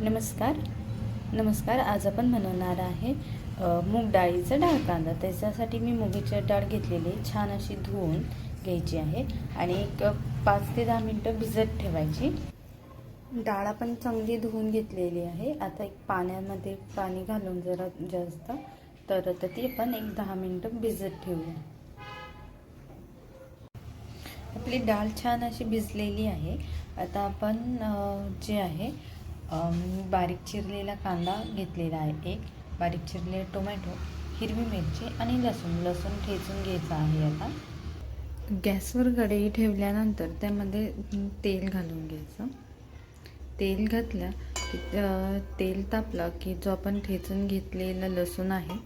नमस्कार. नमस्कार आज आपण बनवणार आहे मूग डाळीचा डाळ कांदा. त्याच्यासाठी मी मुगीची डाळ घेतलेली आहे. छान अशी धुवून घ्यायची आहे आणि एक पाच ते दहा मिनटं भिजत ठेवायची. डाळ आपण चांगली धुवून घेतलेली आहे. आता एक पाण्यामध्ये पाणी घालून जरा जास्त तर आता ती आपण एक दहा मिनटं भिजत ठेवूया. आपली डाळ छान अशी भिजलेली आहे. आता आपण जे आहे बारीक चिरलेला कांदा घेतलेला आहे एक बारीक चिरलेले टोमॅटो हिरवी मिरची आणि लसूण. लसूण ठेचून घ्यायचं आहे आता. गॅसवर कढई ठेवल्यानंतर त्यामध्ये तेल घालून घ्यायचं. तेल घातलं की तेल तापलं की जो आपण ठेचून घेतलेला लसूण आहे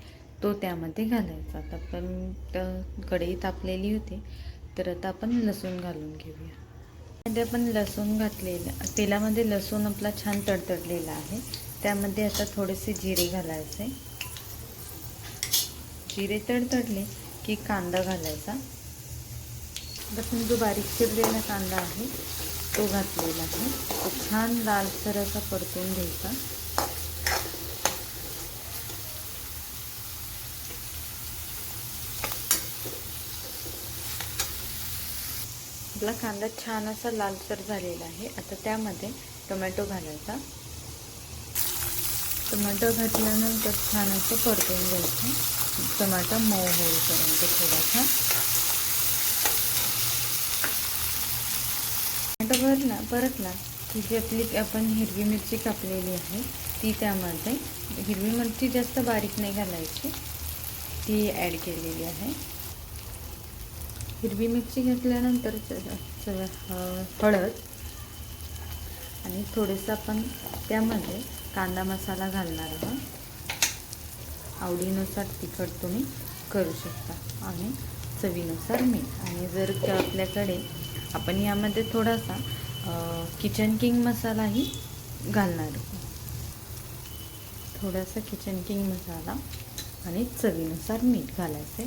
तो त्यामध्ये घालायचा. आता आपण कढई तापलेली होती तर आता आपण लसूण घालून घेऊया. मध्ये आपण लसूण घातलेलं तेलामध्ये लसूण आपला छान तडतडलेला आहे. त्यामध्ये आता थोडेसे जिरे घालायचे. जिरे तडतडले की कांदा घालायचा. आपण जो बारीक चिरलेला कांदा आहे तो घातलेला आहे. तो छान लालसर असा परतून घ्यायचा. आपला कांदा छान असा लालसर झालेला आहे. आता त्यामध्ये टोमॅटो घालायचा. टोमॅटो घातल्यानंतर छान असं परतून घ्यायचं. टोमॅटो मऊ होईपर्यंत थोडासा. टोमॅटो भरला परतला. की जी आपली आपण हिरवी मिरची कापलेली आहे. ती त्यामध्ये हिरवी मिरची जास्त बारीक नाही घालायची. ती ॲड केलेली आहे. हिरवी मिरची घेतल्यानंतर च- हळद आणि थोडंसं आपण त्यामध्ये कांदा मसाला घालणार आहोत. आवडीनुसार तिखट तुम्ही करू शकता आणि चवीनुसार मीठ. आणि जर का आपल्याकडे आपण यामध्ये थोडासा किचन किंग मसालाही घालणार थोडासा किचन किंग मसाला आणि चवीनुसार मीठ घालायचे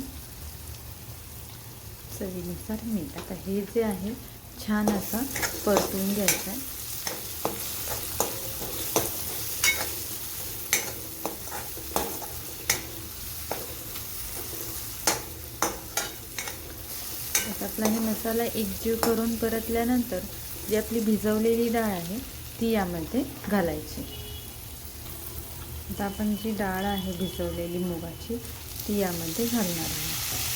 चवीनुसार मीठ. आता हे जे आहे छान असं परतून घ्यायचं आहे. आता आपला हे मसाला एकजीव करून परतल्यानंतर जी आपली भिजवलेली डाळ आहे ती यामध्ये घालायची. आता आपण जी डाळ आहे भिजवलेली मुगाची ती यामध्ये घालणार आहे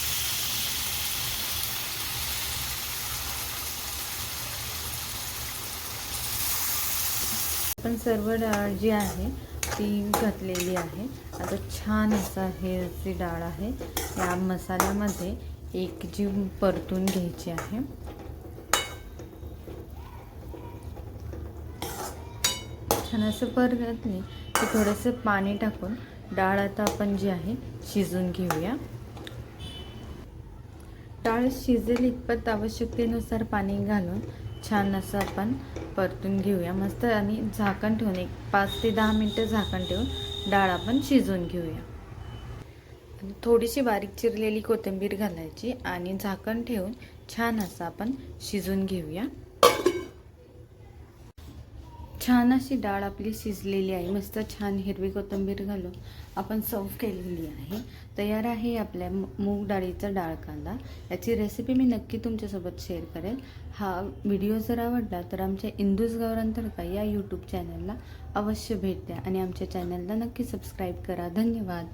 पण सर्व डाळ जी आहे ती घातलेली आहे. आता छान असा हे जी डाळ आहे. या मसाल्यामध्ये एक जीव परतून घ्यायची आहे. छान असं परतली की थोडंसं पाणी टाकून डाळ आता आपण जी आहे शिजून घेऊया. डाळ शिजेल इतपत आवश्यकतेनुसार पाणी घालून छान असं आपण परतून घेऊया. मस्त आणि झाकण ठेवून एक पाच ते दहा मिनटं झाकण ठेवून डाळ आपण शिजवून घेऊया. आणि थोडीशी बारीक चिरलेली कोथिंबीर घालायची आणि झाकण ठेवून छान असं आपण शिजून घेऊया. छान अशी डाळ आपली शिजलेली आहे. मस्त छान हिरवी कोथिंबीर घालून आपण सर्व केलेली आहे. तयार आहे आपल्या मूग डाळीचा डाळ कांदा. याची रेसिपी मी नक्की तुमच्यासोबत शेअर करेल. हा व्हिडिओ जर आवडला तर आमच्या इंदूस गौरन या यूट्यूब चॅनलला अवश्य भेट द्या आणि आमच्या चॅनलला नक्की सबस्क्राईब करा. धन्यवाद.